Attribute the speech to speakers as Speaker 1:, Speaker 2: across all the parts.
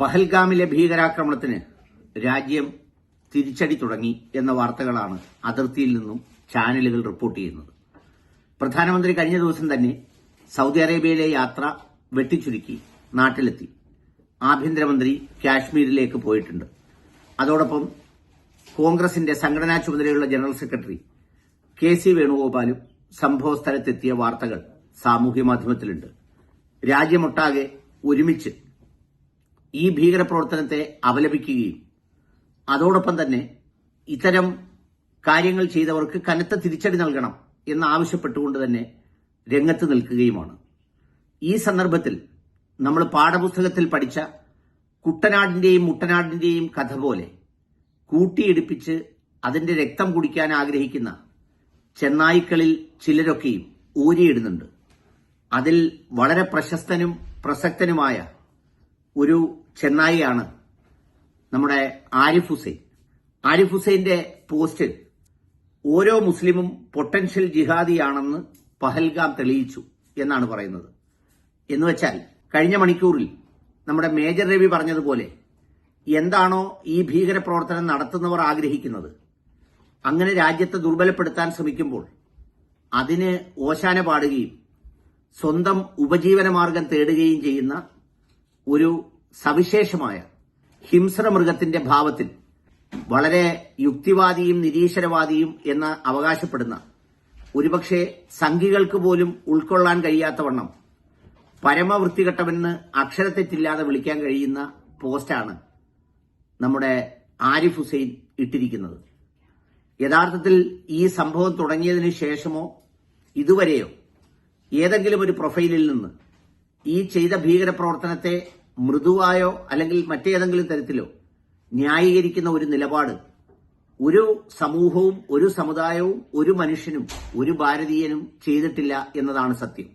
Speaker 1: പഹൽഗാമിലെ ഭീകരാക്രമണത്തിന് രാജ്യം തിരിച്ചടി തുടങ്ങി എന്ന വാർത്തകളാണ് അതിർത്തിയിൽ നിന്നും ചാനലുകൾ റിപ്പോർട്ട് ചെയ്യുന്നത്. പ്രധാനമന്ത്രി കഴിഞ്ഞ ദിവസം തന്നെ സൗദി അറേബ്യയിലെ യാത്ര വെട്ടിച്ചുരുക്കി നാട്ടിലെത്തി. ആഭ്യന്തരമന്ത്രി കാശ്മീരിലേക്ക് പോയിട്ടുണ്ട്. അതോടൊപ്പം കോൺഗ്രസിന്റെ സംഘടനാ ചുമതലയുള്ള ജനറൽ സെക്രട്ടറി കെ സി വേണുഗോപാലും സംഭവസ്ഥലത്തെത്തിയ വാർത്തകൾ സാമൂഹ്യ മാധ്യമത്തിലുണ്ട്. രാജ്യമൊട്ടാകെ ഒരുമിച്ച് ഈ ഭീകരപ്രവർത്തനത്തെ അപലപിക്കുകയും അതോടൊപ്പം തന്നെ ഇത്തരം കാര്യങ്ങൾ ചെയ്തവർക്ക് കനത്ത തിരിച്ചടി നൽകണം എന്നാവശ്യപ്പെട്ടുകൊണ്ട് തന്നെ രംഗത്ത് നിൽക്കുകയുമാണ്. ഈ സന്ദർഭത്തിൽ നമ്മൾ പാഠപുസ്തകത്തിൽ പഠിച്ച കുട്ടനാടിന്റെയും മുട്ടനാടിന്റെയും കഥ പോലെ കൂട്ടിയിടിപ്പിച്ച് അതിന്റെ രക്തം കുടിക്കാൻ ആഗ്രഹിക്കുന്ന ചെന്നായ്ക്കളിൽ ചിലരൊക്കെയും ഊരിയിടുന്നുണ്ട്. അതിൽ വളരെ പ്രശസ്തനും പ്രസക്തനുമായ ഒരു ചെന്നായിയാണ് നമ്മുടെ ആരിഫ് ഹുസൈൻ. ആരിഫ് ഹുസൈന്റെ പോസ്റ്റിൽ ഓരോ മുസ്ലിമും പൊട്ടൻഷ്യൽ ജിഹാദിയാണെന്ന് പഹൽഗാം തെളിയിച്ചു എന്നാണ് പറയുന്നത്. എന്ന് വെച്ചാൽ കഴിഞ്ഞ മണിക്കൂറിൽ നമ്മുടെ മേജർ രവി പറഞ്ഞതുപോലെ എന്താണോ ഈ ഭീകരപ്രവർത്തനം നടത്തുന്നവർ ആഗ്രഹിക്കുന്നത്. അങ്ങനെ രാജ്യത്തെ ദുർബലപ്പെടുത്താൻ ശ്രമിക്കുമ്പോൾ അതിന് ഓശാന പാടുകയും സ്വന്തം ഉപജീവനമാർഗം തേടുകയും ചെയ്യുന്ന ഒരു സവിശേഷമായ ഹിംസ്ര മൃഗത്തിന്റെ ഭാവത്തിൽ വളരെ യുക്തിവാദിയും നിരീശ്വരവാദിയും എന്ന് അവകാശപ്പെടുന്ന ഒരുപക്ഷെ സംഘികൾക്ക് പോലും ഉൾക്കൊള്ളാൻ കഴിയാത്തവണ്ണം പരമവൃത്തികെട്ടവെന്ന് അക്ഷരത്തെറ്റില്ലാതെ വിളിക്കാൻ കഴിയുന്ന പോസ്റ്റാണ് നമ്മുടെ ആരിഫ് ഹുസൈൻ ഇട്ടിരിക്കുന്നത്. യഥാർത്ഥത്തിൽ ഈ സംഭവം തുടങ്ങിയതിനു ശേഷമോ ഇതുവരെയോ ഏതെങ്കിലും ഒരു പ്രൊഫൈലിൽ നിന്ന് ഈ ചെയ്ത ഭീകരപ്രവർത്തനത്തെ മൃദുവായോ അല്ലെങ്കിൽ മറ്റേതെങ്കിലും തരത്തിലോ ന്യായീകരിക്കുന്ന ഒരു നിലപാട് ഒരു സമൂഹവും ഒരു സമുദായവും ഒരു മനുഷ്യനും ഒരു ഭാരതീയനും ചെയ്തിട്ടില്ല എന്നതാണ് സത്യം.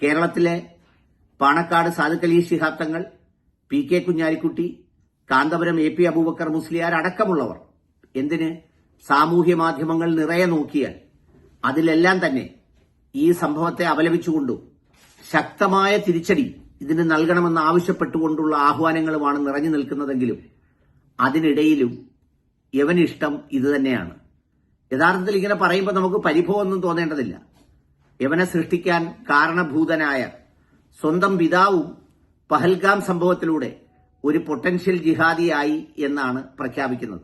Speaker 1: കേരളത്തിലെ Panakkad Sadiqali ശിഹാബ്ദങ്ങൾ P K Kunhalikutty Kanthapuram A P Aboobacker Musliyar അടക്കമുള്ളവർ എന്തിന് സാമൂഹ്യ മാധ്യമങ്ങൾ നിറയെ നോക്കിയാൽ അതിലെല്ലാം തന്നെ ഈ സംഭവത്തെ അപലപിച്ചുകൊണ്ടും ശക്തമായ തിരിച്ചടി ഇതിന് നൽകണമെന്ന് ആവശ്യപ്പെട്ടുകൊണ്ടുള്ള ആഹ്വാനങ്ങളുമാണ് നിറഞ്ഞു നിൽക്കുന്നതെങ്കിലും അതിനിടയിലും യവനിഷ്ടം ഇത് തന്നെയാണ്. യഥാർത്ഥത്തിൽ ഇങ്ങനെ പറയുമ്പോൾ നമുക്ക് പരിഭവമൊന്നും തോന്നേണ്ടതില്ല. യവനെ സൃഷ്ടിക്കാൻ കാരണഭൂതനായ സ്വന്തം പിതാവും പഹൽഗാം സംഭവത്തിലൂടെ ഒരു പൊട്ടൻഷ്യൽ ജിഹാദിയായി എന്നാണ് പ്രഖ്യാപിക്കുന്നത്.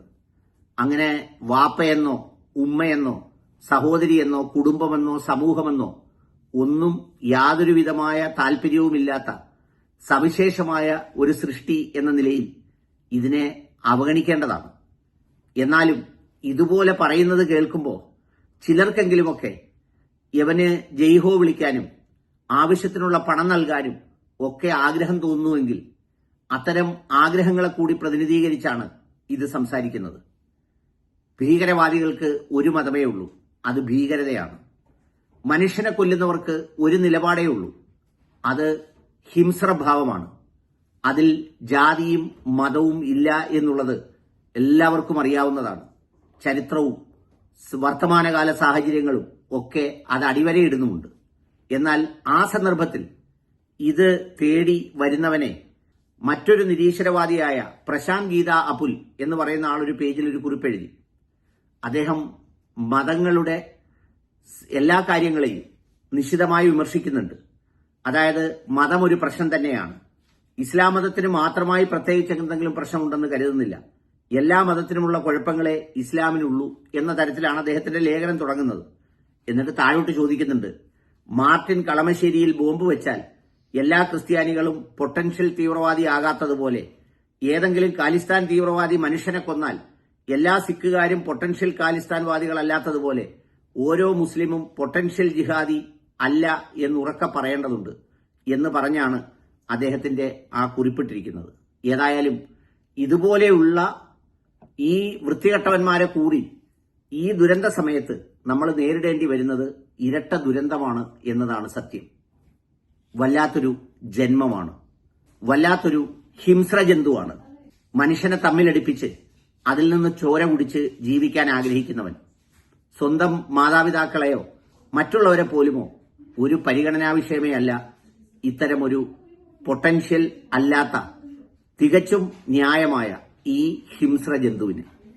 Speaker 1: അങ്ങനെ വാപ്പയെന്നോ ഉമ്മയെന്നോ സഹോദരിയെന്നോ കുടുംബമെന്നോ സമൂഹമെന്നോ ഒന്നും യാതൊരുവിധമായ താല്പര്യവുമില്ലാത്ത സവിശേഷമായ ഒരു സൃഷ്ടി എന്ന നിലയിൽ ഇതിനെ അവഗണിക്കേണ്ടതാണ്. എന്നാലും ഇതുപോലെ പറയുന്നത് കേൾക്കുമ്പോൾ ചിലർക്കെങ്കിലുമൊക്കെ യവന് ജയ്ഹോ വിളിക്കാനും ആവശ്യത്തിനുള്ള പണം നൽകാനും ഒക്കെ ആഗ്രഹം തോന്നുന്നുവെങ്കിൽ അത്തരം ആഗ്രഹങ്ങളെ കൂടി പ്രതിനിധീകരിച്ചാണ് ഇത് സംസാരിക്കുന്നത്. ഭീകരവാദികൾക്ക് ഒരു മതമേ ഉള്ളൂ. അത് ഭീകരതയാണ്. മനുഷ്യനെ കൊല്ലുന്നവർക്ക് ഒരു നിലപാടേ ഉള്ളൂ. അത് ഹിംസ്രഭാവമാണ്. അതിൽ ജാതിയും മതവും ഇല്ല എന്നുള്ളത് എല്ലാവർക്കും അറിയാവുന്നതാണ്. ചരിത്രവും വർത്തമാനകാല സാഹചര്യങ്ങളും ഒക്കെ അത് അടിവരയിടുന്നുമുണ്ട്. എന്നാൽ ആ സന്ദർഭത്തിൽ ഇത് തേടി വരുന്നവനെ മറ്റൊരു നിരീശ്വരവാദിയായ പ്രശാന്ത് ഗീത അപുൽ എന്ന് പറയുന്ന ആളൊരു പേജിൽ ഒരു കുറിപ്പെഴുതി. അദ്ദേഹം മതങ്ങളുടെ എല്ലാ കാര്യങ്ങളെയും നിശിതമായി വിമർശിക്കുന്നുണ്ട്. അതായത് മതം ഒരു പ്രശ്നം തന്നെയാണ്. ഇസ്ലാം മതത്തിന് മാത്രമായി പ്രത്യേകിച്ച് എന്തെങ്കിലും പ്രശ്നമുണ്ടെന്ന് കരുതുന്നില്ല. എല്ലാ മതത്തിനുമുള്ള കുഴപ്പങ്ങളെ ഇസ്ലാമിനുള്ളൂ എന്ന തരത്തിലാണ് അദ്ദേഹത്തിന്റെ ലേഖനം തുടങ്ങുന്നത്. എന്നിട്ട് താഴോട്ട് ചോദിക്കുന്നുണ്ട് മാർട്ടിൻ കളമശ്ശേരിയിൽ ബോംബ് വെച്ചാൽ എല്ലാ ക്രിസ്ത്യാനികളും പൊട്ടൻഷ്യൽ തീവ്രവാദി ആകാത്തതുപോലെ ഏതെങ്കിലും കാലിസ്ഥാൻ തീവ്രവാദി മനുഷ്യനെ കൊന്നാൽ എല്ലാ സിഖുകാരും പൊട്ടൻഷ്യൽ കാലിസ്ഥാൻവാദികളല്ലാത്തതുപോലെ ഓരോ മുസ്ലിമും പൊട്ടൻഷ്യൽ ജിഹാദി അല്ല എന്ന് ഉറക്കെ പറയേണ്ടതുണ്ട് എന്ന് പറഞ്ഞാണ് അദ്ദേഹത്തിന്റെ ആ കുറിപ്പിട്ടിരിക്കുന്നത്. ഏതായാലും ഇതുപോലെയുള്ള ഈ വൃത്തികെട്ടവന്മാരെ കൂടി ഈ ദുരന്ത സമയത്ത് നമ്മൾ നേരിടേണ്ടി വരുന്നത് ഇരട്ട ദുരന്തമാണ് എന്നതാണ് സത്യം. വല്ലാത്തൊരു ജന്മമാണ്. വല്ലാത്തൊരു ഹിംസ്ര ജന്തുവാണ്. മനുഷ്യനെ തമ്മിലടിപ്പിച്ച് അതിൽ നിന്ന് ചോര കുടിച്ച് ജീവിക്കാൻ ആഗ്രഹിക്കുന്നവൻ. സ്വന്തം മാതാപിതാക്കളെയോ മറ്റുള്ളവരെ പോലുമോ ഒരു പരിഗണനാ വിഷയമേ അല്ല. ഇത്തരമൊരു പൊട്ടൻഷ്യൽ അല്ലാത്ത തികച്ചും ന്യായമായ ഈ ഹിംസ്ര ജന്തുവിന്